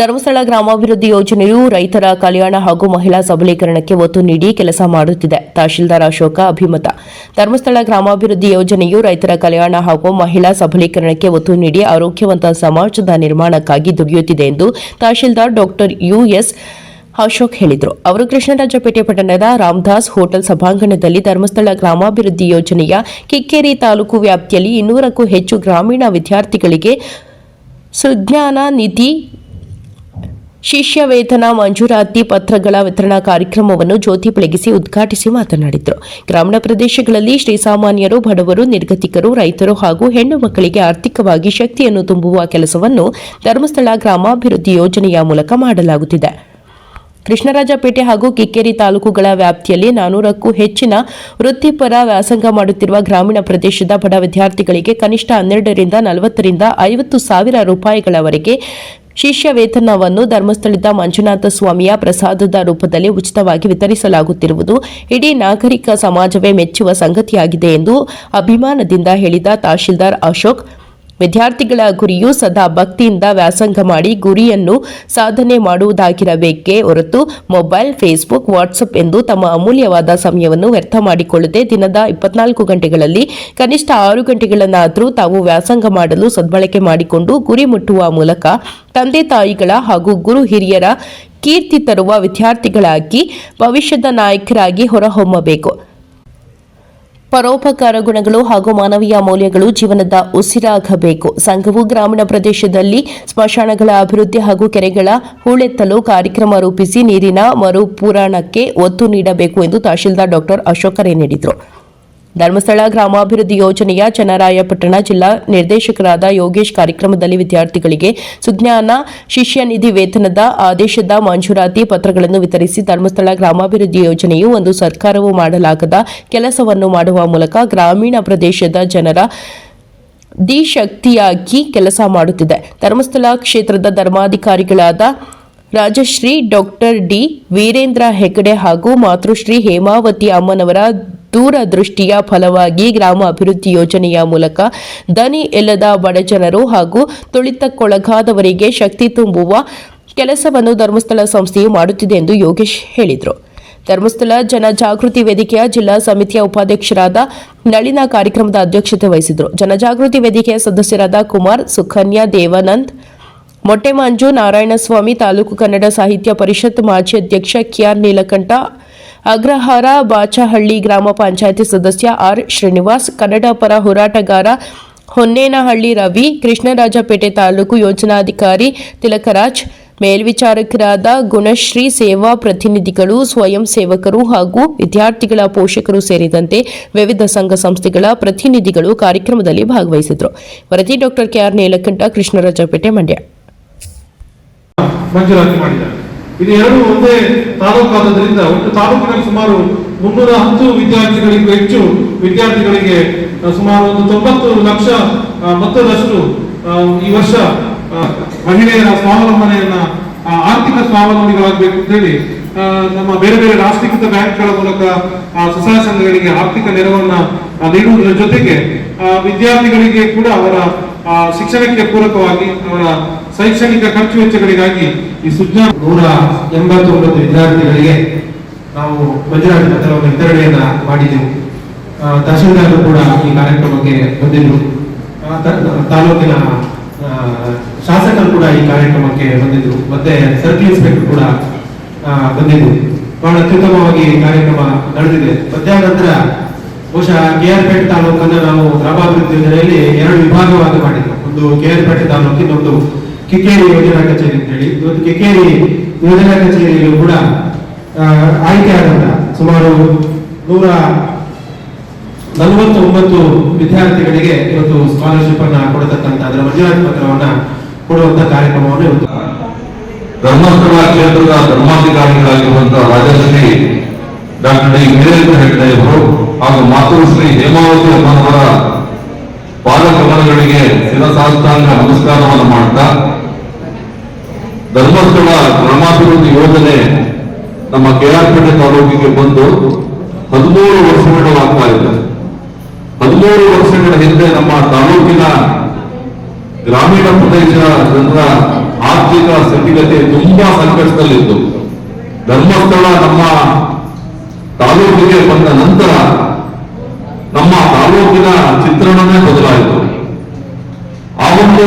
ಧರ್ಮಸ್ಥಳ ಗ್ರಾಮಾಭಿವೃದ್ಧಿ ಯೋಜನೆಯು ರೈತರ ಕಲ್ಯಾಣ ಹಾಗೂ ಮಹಿಳಾ ಸಬಲೀಕರಣಕ್ಕೆ ಒತ್ತು ನೀಡಿ ಕೆಲಸ ಮಾಡುತ್ತಿದೆ. ತಹಶೀಲ್ದಾರ್ ಅಶೋಕ ಅಭಿಮತ. ಧರ್ಮಸ್ಥಳ ಗ್ರಾಮಾಭಿವೃದ್ಧಿ ಯೋಜನೆಯು ರೈತರ ಕಲ್ಯಾಣ ಹಾಗೂ ಮಹಿಳಾ ಸಬಲೀಕರಣಕ್ಕೆ ಒತ್ತು ನೀಡಿ ಆರೋಗ್ಯವಂತ ಸಮಾಜದ ನಿರ್ಮಾಣಕ್ಕಾಗಿ ದುಡಿಯುತ್ತಿದೆ ಎಂದು ತಹಶೀಲ್ದಾರ್ ಡಾಕ್ಟರ್ ಯುಎಸ್ ಅಶೋಕ್ ಹೇಳಿದರು. ಅವರು ಕೃಷ್ಣರಾಜಪೇಟೆ ಪಟ್ಟಣದ ರಾಮದಾಸ್ ಹೋಟೆಲ್ ಸಭಾಂಗಣದಲ್ಲಿ ಧರ್ಮಸ್ಥಳ ಗ್ರಾಮಾಭಿವೃದ್ಧಿ ಯೋಜನೆಯ ಕಿಕ್ಕೇರಿ ತಾಲೂಕು ವ್ಯಾಪ್ತಿಯಲ್ಲಿ ಇನ್ನೂರಕ್ಕೂ ಹೆಚ್ಚು ಗ್ರಾಮೀಣ ವಿದ್ಯಾರ್ಥಿಗಳಿಗೆ ಸುಜ್ಞಾನ ನಿಧಿ ಶಿಷ್ಯ ವೇತನ ಮಂಜೂರಾತಿ ಪತ್ರಗಳ ವಿತರಣಾ ಕಾರ್ಯಕ್ರಮವನ್ನು ಜ್ಯೋತಿ ಬೆಳಗಿಸಿ ಉದ್ಘಾಟಿಸಿ ಮಾತನಾಡಿದರು. ಗ್ರಾಮೀಣ ಪ್ರದೇಶಗಳಲ್ಲಿ ಶ್ರೀಸಾಮಾನ್ಯರು ಬಡವರು, ನಿರ್ಗತಿಕರು, ರೈತರು ಹಾಗೂ ಹೆಣ್ಣು ಮಕ್ಕಳಿಗೆ ಆರ್ಥಿಕವಾಗಿ ಶಕ್ತಿಯನ್ನು ತುಂಬುವ ಕೆಲಸವನ್ನು ಧರ್ಮಸ್ಥಳ ಗ್ರಾಮಾಭಿವೃದ್ಧಿ ಯೋಜನೆಯ ಮೂಲಕ ಮಾಡಲಾಗುತ್ತಿದೆ. ಕೃಷ್ಣರಾಜಪೇಟೆ ಹಾಗೂ ಕಿಕ್ಕೇರಿ ತಾಲೂಕುಗಳ ವ್ಯಾಪ್ತಿಯಲ್ಲಿ ನಾನೂರಕ್ಕೂ ಹೆಚ್ಚಿನ ವೃತ್ತಿಪರ ವ್ಯಾಸಂಗ ಮಾಡುತ್ತಿರುವ ಗ್ರಾಮೀಣ ಪ್ರದೇಶದ ಬಡ ವಿದ್ಯಾರ್ಥಿಗಳಿಗೆ ಕನಿಷ್ಠ ಹನ್ನೆರಡರಿಂದ ನಲವತ್ತರಿಂದ ಐವತ್ತು ಸಾವಿರ ರೂಪಾಯಿಗಳವರೆಗೆ ಶಿಷ್ಯ ವೇತನವನ್ನು ಧರ್ಮಸ್ಥಳದ ಮಂಜುನಾಥ ಸ್ವಾಮಿಯ ಪ್ರಸಾದದ ರೂಪದಲ್ಲಿ ಉಚಿತವಾಗಿ ವಿತರಿಸಲಾಗುತ್ತಿರುವುದು ಇಡೀ ನಾಗರಿಕ ಸಮಾಜವೇ ಮೆಚ್ಚುವ ಸಂಗತಿಯಾಗಿದೆ ಎಂದು ಅಭಿಮಾನದಿಂದ ಹೇಳಿದ ತಹಶೀಲ್ದಾರ್ ಅಶೋಕ್ ವಿದ್ಯಾರ್ಥಿಗಳ ಗುರಿಯು ಸದಾ ಭಕ್ತಿಯಿಂದ ವ್ಯಾಸಂಗ ಮಾಡಿ ಗುರಿಯನ್ನು ಸಾಧನೆ ಮಾಡುವುದಾಗಿರಬೇಕೇ ಹೊರತು ಮೊಬೈಲ್, ಫೇಸ್ಬುಕ್, ವಾಟ್ಸಪ್ ಎಂದು ತಮ್ಮ ಅಮೂಲ್ಯವಾದ ಸಮಯವನ್ನು ವ್ಯರ್ಥ ಮಾಡಿಕೊಳ್ಳದೆ ದಿನದ ಇಪ್ಪತ್ನಾಲ್ಕು ಗಂಟೆಗಳಲ್ಲಿ ಕನಿಷ್ಠ ಆರು ಗಂಟೆಗಳನ್ನಾದರೂ ತಾವು ವ್ಯಾಸಂಗ ಮಾಡಲು ಸದ್ಬಳಕೆ ಮಾಡಿಕೊಂಡು ಗುರಿ ಮುಟ್ಟುವ ಮೂಲಕ ತಂದೆ ತಾಯಿಗಳ ಹಾಗೂ ಗುರು ಹಿರಿಯರ ಕೀರ್ತಿ ತರುವ ವಿದ್ಯಾರ್ಥಿಗಳಾಗಿ ಭವಿಷ್ಯದ ನಾಯಕರಾಗಿ ಹೊರಹೊಮ್ಮಬೇಕು. ಪರೋಪಕಾರ ಗುಣಗಳು ಹಾಗೂ ಮಾನವೀಯ ಮೌಲ್ಯಗಳು ಜೀವನದ ಉಸಿರಾಗಬೇಕು. ಸಂಘವು ಗ್ರಾಮೀಣ ಪ್ರದೇಶದಲ್ಲಿ ಸ್ಮಶಾನಗಳ ಅಭಿವೃದ್ಧಿ ಹಾಗೂ ಕೆರೆಗಳ ಹೂಳೆತ್ತಲು ಕಾರ್ಯಕ್ರಮ ರೂಪಿಸಿ ನೀರಿನ ಮರುಪೂರಣಕ್ಕೆ ಒತ್ತು ನೀಡಬೇಕು ಎಂದು ತಹಶೀಲ್ದಾರ್ ಡಾಕ್ಟರ್ ಅಶೋಕ್ ಕರೆ ನೀಡಿದರು. ಧರ್ಮಸ್ಥಳ ಗ್ರಾಮಾಭಿವೃದ್ಧಿ ಯೋಜನೆಯ ಚನ್ನರಾಯಪಟ್ಟಣ ಜಿಲ್ಲಾ ನಿರ್ದೇಶಕರಾದ ಯೋಗೇಶ್ ಕಾರ್ಯಕ್ರಮದಲ್ಲಿ ವಿದ್ಯಾರ್ಥಿಗಳಿಗೆ ಸುಜ್ಞಾನ ಶಿಷ್ಯ ನಿಧಿ ವೇತನದ ಆದೇಶದ ಮಂಜೂರಾತಿ ಪತ್ರಗಳನ್ನು ವಿತರಿಸಿ ಧರ್ಮಸ್ಥಳ ಗ್ರಾಮಾಭಿವೃದ್ಧಿ ಯೋಜನೆಯು ಒಂದು ಸರ್ಕಾರವು ಮಾಡಲಾಗದ ಕೆಲಸವನ್ನು ಮಾಡುವ ಮೂಲಕ ಗ್ರಾಮೀಣ ಪ್ರದೇಶದ ಜನರ ದಿಶಕ್ತಿಯಾಗಿ ಕೆಲಸ ಮಾಡುತ್ತಿದೆ. ಧರ್ಮಸ್ಥಳ ಕ್ಷೇತ್ರದ ಧರ್ಮಾಧಿಕಾರಿಗಳಾದ ರಾಜಶ್ರೀ, ಡಾಕ್ಟರ್ ಡಿ. ವೀರೇಂದ್ರ ಹೆಗಡೆ ಹಾಗೂ ಮಾತೃಶ್ರೀ ಹೇಮಾವತಿ ಅಮ್ಮನವರ ದೂರದೃಷ್ಟಿಯ ಫಲವಾಗಿ ಗ್ರಾಮ ಅಭಿವೃದ್ಧಿ ಯೋಜನೆಯ ಮೂಲಕ ದನಿ ಇಲ್ಲದ ಬಡಜನರು ಹಾಗೂ ತುಳಿತಕ್ಕೊಳಗಾದವರಿಗೆ ಶಕ್ತಿ ತುಂಬುವ ಕೆಲಸವನ್ನು ಧರ್ಮಸ್ಥಳ ಸಂಸ್ಥೆಯು ಮಾಡುತ್ತಿದೆ ಎಂದು ಯೋಗೇಶ್ ಹೇಳಿದರು. ಧರ್ಮಸ್ಥಳ ಜನ ಜಾಗೃತಿ ವೇದಿಕೆಯ ಜಿಲ್ಲಾ ಸಮಿತಿಯ ಉಪಾಧ್ಯಕ್ಷರಾದ ನಳಿನ ಕಾರ್ಯಕ್ರಮದ ಅಧ್ಯಕ್ಷತೆ ವಹಿಸಿದರು. ಜನಜಾಗೃತಿ ವೇದಿಕೆಯ ಸದಸ್ಯರಾದ ಕುಮಾರ್, ಸುಕನ್ಯಾ, ದೇವಾನಂದ್, ಮೊಟ್ಟೆಮಾಂಜು, ನಾರಾಯಣಸ್ವಾಮಿ, ತಾಲೂಕು ಕನ್ನಡ ಸಾಹಿತ್ಯ ಪರಿಷತ್ ಮಾಜಿ ಅಧ್ಯಕ್ಷ ಕೆಆರ್ ನೀಲಕಂಠ ಅಗ್ರಹಾರ ಬಾಚಹಳ್ಳಿ ಗ್ರಾಮ ಪಂಚಾಯಿತಿ ಸದಸ್ಯ ಆರ್ ಶ್ರೀನಿವಾಸ್ ಕನ್ನಡ ಪರ ಹೋರಾಟಗಾರ ಹೊನ್ನೇನಹಳ್ಳಿ ರವಿ, ಕೃಷ್ಣರಾಜಪೇಟೆ ತಾಲೂಕು ಯೋಜನಾಧಿಕಾರಿ ತಿಲಕರಾಜ್, ಮೇಲ್ವಿಚಾರಕರಾದ ಗುಣಶ್ರೀ ಸೇವಾ ಪ್ರತಿನಿಧಿಗಳು, ಸ್ವಯಂ ಸೇವಕರು ಹಾಗೂ ವಿದ್ಯಾರ್ಥಿಗಳ ಪೋಷಕರು ಸೇರಿದಂತೆ ವಿವಿಧ ಸಂಘ ಸಂಸ್ಥೆಗಳ ಪ್ರತಿನಿಧಿಗಳು ಕಾರ್ಯಕ್ರಮದಲ್ಲಿ ಭಾಗವಹಿಸಿದರು. ವರದಿ doctor K R Neelakanta, Krishnarajpet Mandya. ಇದು ಎರಡು ಒಂದೇ ತಾಲೂಕಾದ್ರಿಂದ ಒಟ್ಟು ತಾಲೂಕಿನಲ್ಲಿ ಸುಮಾರು ಮುನ್ನೂರ ಹತ್ತು ವಿದ್ಯಾರ್ಥಿಗಳಿಗೂ ಹೆಚ್ಚು ವಿದ್ಯಾರ್ಥಿಗಳಿಗೆ ಸುಮಾರು ಒಂದು ತೊಂಬತ್ತು ಲಕ್ಷ ಮೊತ್ತದಷ್ಟು ಈ ವರ್ಷ ಮಹಿಳೆಯರ ಸ್ವಾವಲಂಬನೆಯನ್ನ ಆರ್ಥಿಕ ಸ್ವಾವಲಂಬಿಗಳಾಗಬೇಕು ಅಂತ ಹೇಳಿ ನಮ್ಮ ಬೇರೆ ಬೇರೆ ರಾಷ್ಟ್ರೀಕೃತ ಬ್ಯಾಂಕ್ಗಳ ಮೂಲಕ ಸ್ವಸಹಾಯ ಸಂಘಗಳಿಗೆ ಆರ್ಥಿಕ ನೆರವನ್ನ ನೀಡುವುದರ ಜೊತೆಗೆ ವಿದ್ಯಾರ್ಥಿಗಳಿಗೆ ಕೂಡ ಅವರ ಶಿಕ್ಷಣಕ್ಕೆ ಪೂರಕವಾಗಿ ಅವರ ಶೈಕ್ಷಣಿಕ ಖರ್ಚು ವೆಚ್ಚಗಳಿಗಾಗಿ ಈ ಸುಜ್ಞಾನ ನೂರ ಎಂಬತ್ತೊಂಬತ್ತು ವಿದ್ಯಾರ್ಥಿಗಳಿಗೆ ನಾವು ಮಂಜೂರಾತಿ ಪತ್ರವನ್ನು ವಿತರಣೆಯನ್ನ ಮಾಡಿದ್ದೆವು ಆ, ತಹಶೀಲ್ದಾರರು ಕೂಡ ಈ ಕಾರ್ಯಕ್ರಮಕ್ಕೆ ಬಂದಿದ್ರು. ಆ, ತಾಲೂಕಿನ ಶಾಸಕರು ಕೂಡ ಈ ಕಾರ್ಯಕ್ರಮಕ್ಕೆ ಬಂದಿದ್ರು. ಮತ್ತೆ ಸರ್ಕಲ್ ಇನ್ಸ್ಪೆಕ್ಟರ್ ಕೂಡ ಬಂದಿದ್ದರು ಬಹಳ ಅತ್ಯುತ್ತಮವಾಗಿ ಕಾರ್ಯಕ್ರಮ ನಡೆದಿದೆ. ಮಧ್ಯಾಹ್ನ ನಂತರ ಬಹುಶಃ ಕೆ ಆರ್ ಪೇಟೆ ತಾಲೂಕನ್ನ ನಾವು ಗ್ರಾಮಾಭಿವೃದ್ಧಿ ಯೋಜನೆಯಲ್ಲಿ ಎರಡು ವಿಭಾಗವಾಗಿ ಮಾಡಿದ್ವಿ. ಒಂದು ಕೆ ಆರ್ ಪೇಟೆ ತಾಲೂಕಿನ ಇನ್ನೊಂದು ಕಿಕ್ಕೇರಿ ಯೋಜನಾ ಕಚೇರಿ ಅಂತ ಹೇಳಿ ಇವತ್ತು ಕೆಕೆರಿ ಯೋಜನಾ ಕಚೇರಿಯಲ್ಲೂ ಕೂಡ ಆಯ್ಕೆ ಆದಂತ ಸುಮಾರು ನೂರ ನಲವತ್ತೊಂಬತ್ತು ವಿದ್ಯಾರ್ಥಿಗಳಿಗೆ ಇವತ್ತು ಸ್ಕಾಲರ್ಶಿಪ್ ಅನ್ನ ಕೊಡತಕ್ಕಂತ ಅದರ ಮಂಜೂರಾತಿ ಕೊಡುವಂತ ಕಾರ್ಯಕ್ರಮವನ್ನು ಇವತ್ತು ಧರ್ಮಸ್ಥಳ ಕ್ಷೇತ್ರದ ಧರ್ಮಾಧಿಕಾರಿಗಳಾಗಿರುವಂತಹ ರಾಜಶ್ರೀ ಡಾಕ್ಟರ್ ಡಿ. ವೀರೇಂದ್ರ ಹೆಗ್ಡೆ ಅವರು ಹಾಗೂ ಮಾತೃಶ್ರೀ ಹೇಮಾವತಿ ಅಮ್ಮನವರ ಪಾದಕಮಲಗಳಿಗೆ ಶಿರಸಾಷ್ಟಾಂಗ ನಮಸ್ಕಾರವನ್ನು ಮಾಡ್ತಾ ಗ್ರಾಮಾಭಿವೃದ್ಧಿ ಯೋಜನೆ ನಮ್ಮ ಕೆಆರ್ಪೇಟೆ ತಾಲೂಕಿಗೆ ಬಂದು ಹದಿಮೂರು ವರ್ಷಗಳು ಆಗ್ತಾ ಇದೆ. ಹದಿಮೂರು ವರ್ಷಗಳ ಹಿಂದೆ ನಮ್ಮ ತಾಲೂಕಿನ ಗ್ರಾಮೀಣ ಪ್ರದೇಶ ಜನರ ಆರ್ಥಿಕ ಸ್ಥಿತಿಗತಿ ತುಂಬಾ ಸಂಕಷ್ಟದಲ್ಲಿತ್ತು. ಧರ್ಮಸ್ಥಳ ನಮ್ಮ ತಾಲೂಕಿಗೆ ಬಂದ ನಂತರ ನಮ್ಮ ತಾಲೂಕಿನ ಚಿತ್ರಣವೇ ಬದಲಾಯಿತು. ಆ ಒಂದು